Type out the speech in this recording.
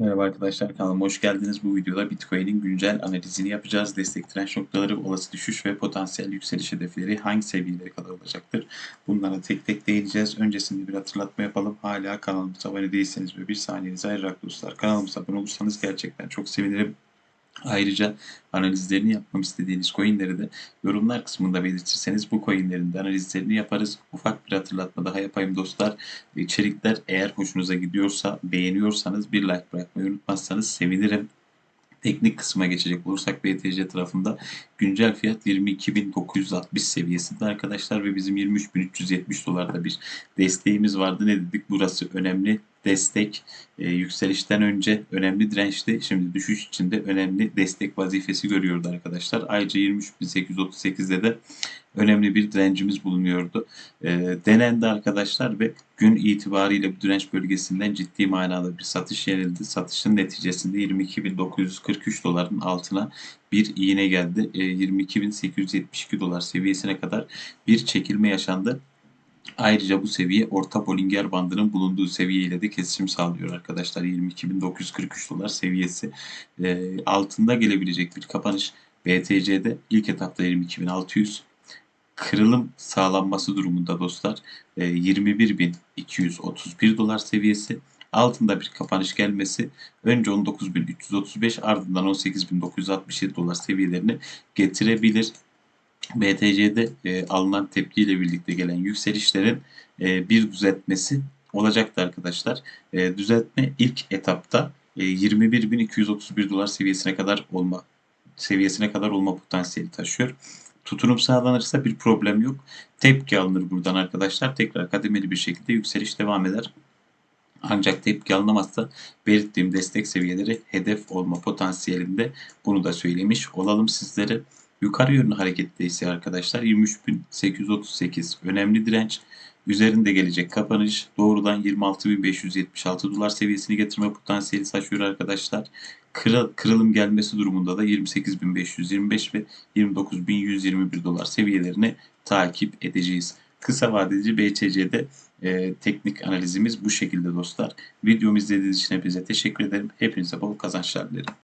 Merhaba arkadaşlar kanalıma hoş geldiniz. Bu videoda Bitcoin'in güncel analizini yapacağız. Destek direnç noktaları, olası düşüş ve potansiyel yükseliş hedefleri hangi seviyelere kadar olacaktır? Bunlara tek tek değineceğiz. Öncesinde bir hatırlatma yapalım. Hala kanalımıza abone değilseniz ve bir saniyenizi ayırarak dostlar kanalımıza abone olursanız gerçekten çok sevinirim. Ayrıca analizlerini yapmam istediğiniz coinleri de yorumlar kısmında belirtirseniz bu coinlerin de analizlerini yaparız. Ufak bir hatırlatma daha yapayım dostlar. İçerikler eğer hoşunuza gidiyorsa, beğeniyorsanız bir like bırakmayı unutmazsanız sevinirim. Teknik kısma geçecek olursak BTC tarafında güncel fiyat 22.960 seviyesinde arkadaşlar ve bizim 23.370 dolarda bir desteğimiz vardı. Ne dedik? Burası önemli destek e, yükselişten önce önemli dirençti. Şimdi düşüş içinde önemli destek vazifesi görüyordu arkadaşlar. Ayrıca 23.838'de de önemli bir direncimiz bulunuyordu. E, denendi arkadaşlar ve gün itibariyle bu direnç bölgesinden ciddi manada bir satış yenildi. Satışın neticesinde 22.943 doların altına bir iğne geldi. E, 22.872 dolar seviyesine kadar bir çekilme yaşandı. Ayrıca bu seviye orta Bollinger bandının bulunduğu seviyeyle de kesişim sağlıyor arkadaşlar. 22.943 dolar seviyesi. E, altında gelebilecek bir kapanış BTC'de ilk etapta 22.600 kırılım sağlanması durumunda dostlar e, 21.231 dolar seviyesi altında bir kapanış gelmesi önce 19.335 ardından 18.967 dolar seviyelerini getirebilir. BTC'de e, alınan tepkiyle birlikte gelen yükselişlerin e, bir düzeltmesi olacaktı arkadaşlar. E, düzeltme ilk etapta e, 21.231 dolar seviyesine kadar olma seviyesine kadar olma potansiyeli taşıyor. Tutunum sağlanırsa bir problem yok. Tepki alınır buradan arkadaşlar. Tekrar kademeli bir şekilde yükseliş devam eder. Ancak tepki alınamazsa belirttiğim destek seviyeleri hedef olma potansiyelinde bunu da söylemiş olalım sizlere. Yukarı yönlü harekette ise arkadaşlar 23.838 önemli direnç. Üzerinde gelecek kapanış doğrudan 26.576 dolar seviyesini getirme potansiyeli saçıyor arkadaşlar. Kırıl, kırılım gelmesi durumunda da 28.525 ve 29.121 dolar seviyelerini takip edeceğiz. Kısa vadeli BCC'de e, teknik analizimiz bu şekilde dostlar. Videomu izlediğiniz için hepinize teşekkür ederim. Hepinize bol kazançlar dilerim.